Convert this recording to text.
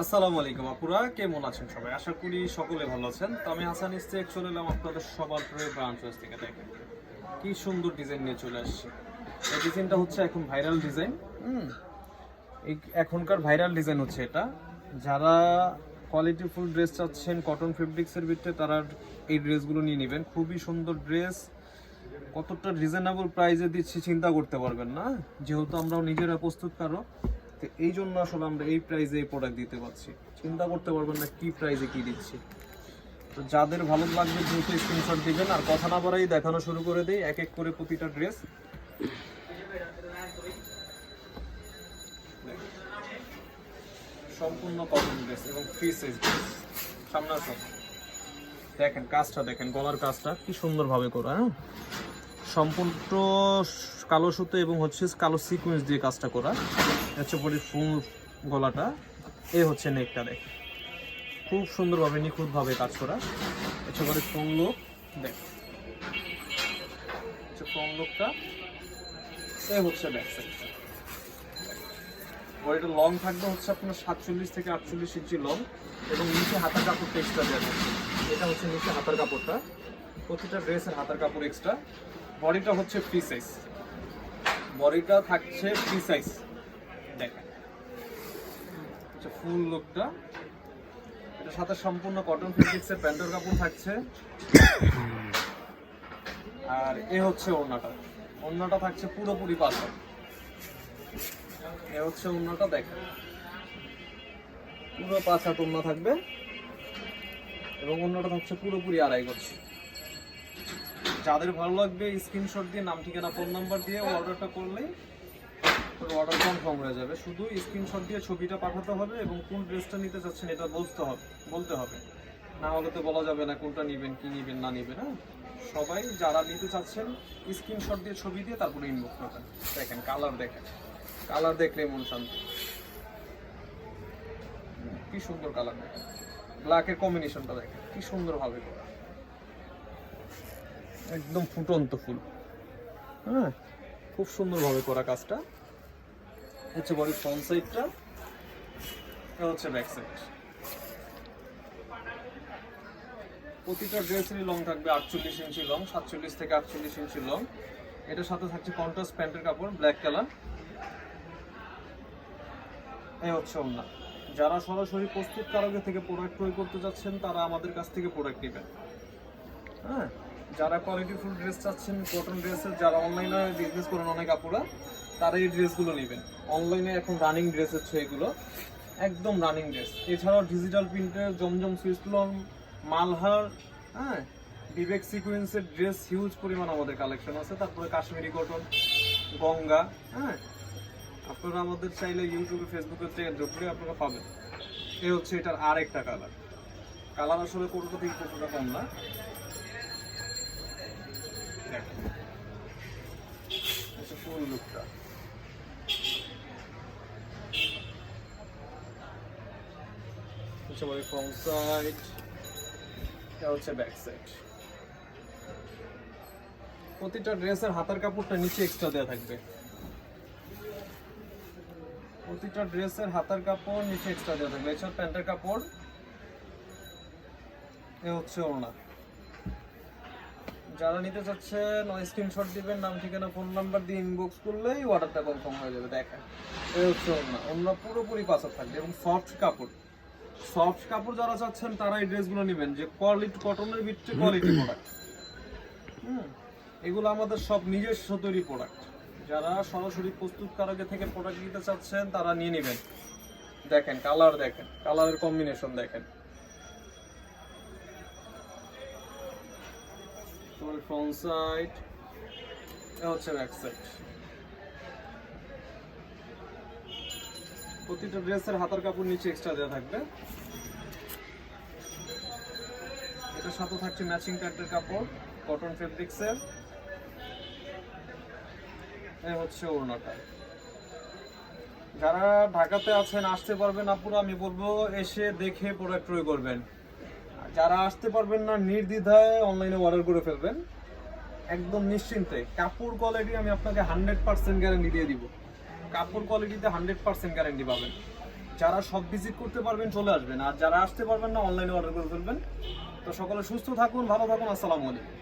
আসসালামু আলাইকুম আপুরা, কেমন আছেন সবাই? আশা করি সকলে ভালো আছেন। তো আমি হাসান ইস্তেক চলে এলাম আপনাদের সবার প্রিয় ব্রাঞ্চ থেকে দেখেন। কি সুন্দর ডিজাইন নিয়ে চলে আসছে। এই ডিজাইনটা হচ্ছে এখন ভাইরাল ডিজাইন, হুম? এখনকার ভাইরাল ডিজাইন হচ্ছে এটা। যারা কোয়ালিটি ফুল ড্রেস চাচ্ছেন কটন ফেব্রিক্সের ভিতরে, তারা এই ড্রেসগুলো নিয়ে নেবেন। খুবই সুন্দর ড্রেস কতটা রিজনেবল প্রাইসে দিচ্ছি চিন্তা করতে পারবেন না। যেহেতু আমরাও নিজেরা প্রস্তুতকারক তো এই জন্য আসলে আমরা এই প্রাইসে এই প্রোডাক্ট দিতে পারছি। চিন্তা করতে পারবেন না কি প্রাইসে কি দিচ্ছি। তো যাদের ভালো লাগবে দ্রুত স্ক্রিনশট দিবেন, আর কথা না বাড়াই দেখানো শুরু করে দেই, এক এক করে প্রতিটা ড্রেস সম্পূর্ণ কটন ড্রেস এবং ফ্রি সাইজ ড্রেস সামনে দেখেন কাজটা দেখেন, গলার কাজটা কি সুন্দরভাবে করা হ্যাঁ? সম্পূর্ণ কালো সুতো এবং হচ্ছে কালো সিকোয়েন্স দিয়ে কাজটা করা। হচ্ছে পরে ফুল গলাটা, এ হচ্ছে নেকটা দেখ খুব সুন্দরভাবে, নিখুঁতভাবে কাজ করা। হচ্ছে পরে ফোন লোক দেখ হচ্ছে লোকটা এ হচ্ছে ব্যাক বডিটা লং থাকবে হচ্ছে আপনার সাতচল্লিশ থেকে আটচল্লিশ ইঞ্চি লং এবং নিচে হাতার কাপড়টা এক্সট্রা দেওয়া এটা হচ্ছে নিচে হাতার কাপড়টা। প্রতিটা ড্রেসের হাতার কাপড় এক্সট্রা বডিটা হচ্ছে ফ্রি সাইজ বডিটা থাকছে ফ্রি সাইজ দেখেন। হচ্ছে ফুল লুকটা এটার সাথে সম্পূর্ণ কটন ফেব্রিক্সের প্যান্টের কাপড় থাকছে। আর এ হচ্ছে ওড়নাটা। ওড়নাটা থাকছে পুরোপুরি পাতা এ হচ্ছে ওড়নাটা, দেখেন। পুরো পাঁচ হাত ওড়না থাকবে। এবং অন্যটা থাকছে পুরোপুরি আড়াই করছে যাদের ভালো লাগবে স্ক্রিনশট দিয়ে, নাম, ঠিকানা ফোন নাম্বার দিয়ে অর্ডারটা করলেই অর্ডার কনফার্ম হয়ে যাবে। শুধু স্ক্রিনশট দিয়ে ছবিটা পাঠাতে হবে এবং কোন ড্রেসটা নিতে চাচ্ছেন এটা বলতে হবে বলতে হবে। না হলে তো বলা যাবে না কোনটা নেবেন, কি নেবেন, না নেবেন হ্যাঁ? সবাই যারা নিতে চাচ্ছেন স্ক্রিনশট দিয়ে ছবি দিয়ে তারপরে ইনবক্স করবেন দেখেন কালার দেখেন। কালার দেখলে মন শান্তি। কি সুন্দর কালার দেখেন। ব্ল্যাকের কম্বিনেশনটা দেখেন, কি সুন্দরভাবে করা। একদম ফুটন্ত ফুল। হ্যাঁ? খুব সুন্দরভাবে করা কাজটা। হচ্ছে বডি ফ্রন্ট সাইডটা হচ্ছে ব্যাক সাইড প্রতিটা ড্রেসেরই লং থাকবে আটচল্লিশ ইঞ্চি লং সাতচল্লিশ থেকে আটচল্লিশ ইঞ্চি লং এটার সাথে থাকছে কন্ট্রাস্ট প্যান্টের কাপড় ব্ল্যাক কালার এই হচ্ছে ওনা যারা সরাসরি প্রস্তুতকারকের থেকে প্রোডাক্ট ক্রয় করতে যাচ্ছেন, তারা আমাদের কাছ থেকে প্রোডাক্ট নেবেন। হ্যাঁ? যারা কোয়ালিটি ফুল ড্রেস চাচ্ছেন কটন ড্রেসের যারা অনলাইনে বিজনেস করেন অনেক আপুরা তারা এই ড্রেসগুলো নেবেন। অনলাইনে এখন রানিং ড্রেস হচ্ছে এগুলো। একদম রানিং ড্রেস এছাড়াও ডিজিটাল প্রিন্টের জমজম সুইসলন মালহার হ্যাঁ বিবেক সিকুয়েন্সের ড্রেস হিউজ পরিমাণ আমাদের কালেকশন আছে। তারপরে কাশ্মীরি কটন গঙ্গা হ্যাঁ। আপনারা আমাদের চাইলে ইউটিউবে ফেসবুকে থেকে করে আপনারা পাবেন। এ হচ্ছে এটার আরেকটা কালার কালার আসলে কোনোটা থেকে কম না দেখেন। হচ্ছে ফুল লুকটা হচ্ছে বলে ফ্রন্ট সাইড এটা হচ্ছে ব্যাক সাইড প্রতিটা ড্রেসের হাতার কাপড়টা নিচে এক্সট্রা দেওয়া থাকবে। প্রতিটা ড্রেসের হাতার কাপড় নিচে এক্সট্রা দেওয়া থাকবে। এছাড়া প্যান্টের কাপড়, এ হচ্ছে ওড়না। যারা নিতে চাচ্ছেন স্ক্রিনশট দিবেন, নাম, ঠিকানা ফোন নাম্বার দিয়ে ইনবক্স করলেই অর্ডারটা কনফার্ম হয়ে যাবে। দেখেন, এ হচ্ছে ওড়না। ওড়না পুরোপুরি পাশা থাকবে এবং সফট কাপড়। সফট কাপড় যারা চাচ্ছেন তারা এই ড্রেসগুলো নেবেন। যে কোয়ালিটি কটনের ভিতরে কোয়ালিটি প্রোডাক্ট এগুলো আমাদের সব নিজস্ব তৈরি প্রোডাক্ট যারা সরাসরি প্রস্তুতকারকের থেকে প্রোডাক্ট নিতে চাচ্ছেন, তারা নিয়ে নেবেন। দেখেন কালার দেখেন কালারের কম্বিনেশন দেখেন। ফ্রন্ট সাইড হচ্ছে ব্যাক সাইড প্রতিটা ড্রেসের হাতার কাপড় নিচে এক্সট্রা দেওয়া থাকবে। এটার সাথে থাকছে ম্যাচিং প্যান্টের কাপড় কটন ফেব্রিক্সের এই হচ্ছে ওড়নাটা। যারা ঢাকাতে আছেন, আসতে পারবেন আপুরা, আমি বলব এসে দেখে প্রোডাক্ট ক্রয় করবেন। যারা আসতে পারবেন না, নির্দ্বিধায় অনলাইনে অর্ডার করে ফেলবেন। একদম নিশ্চিন্তে। কাপড় কোয়ালিটি আমি আপনাকে হান্ড্রেড পার্সেন্ট গ্যারান্টি দিয়ে দিব। কাপড় কোয়ালিটিতে হান্ড্রেড পার্সেন্ট গ্যারেন্টি পাবেন। যারা সব ভিজিট করতে পারবেন, চলে আসবেন। আর যারা আসতে পারবেন না অনলাইনে অর্ডার করে ফেলবেন। তো সকলে সুস্থ থাকুন, ভালো থাকুন, আসসালামু আলাইকুম।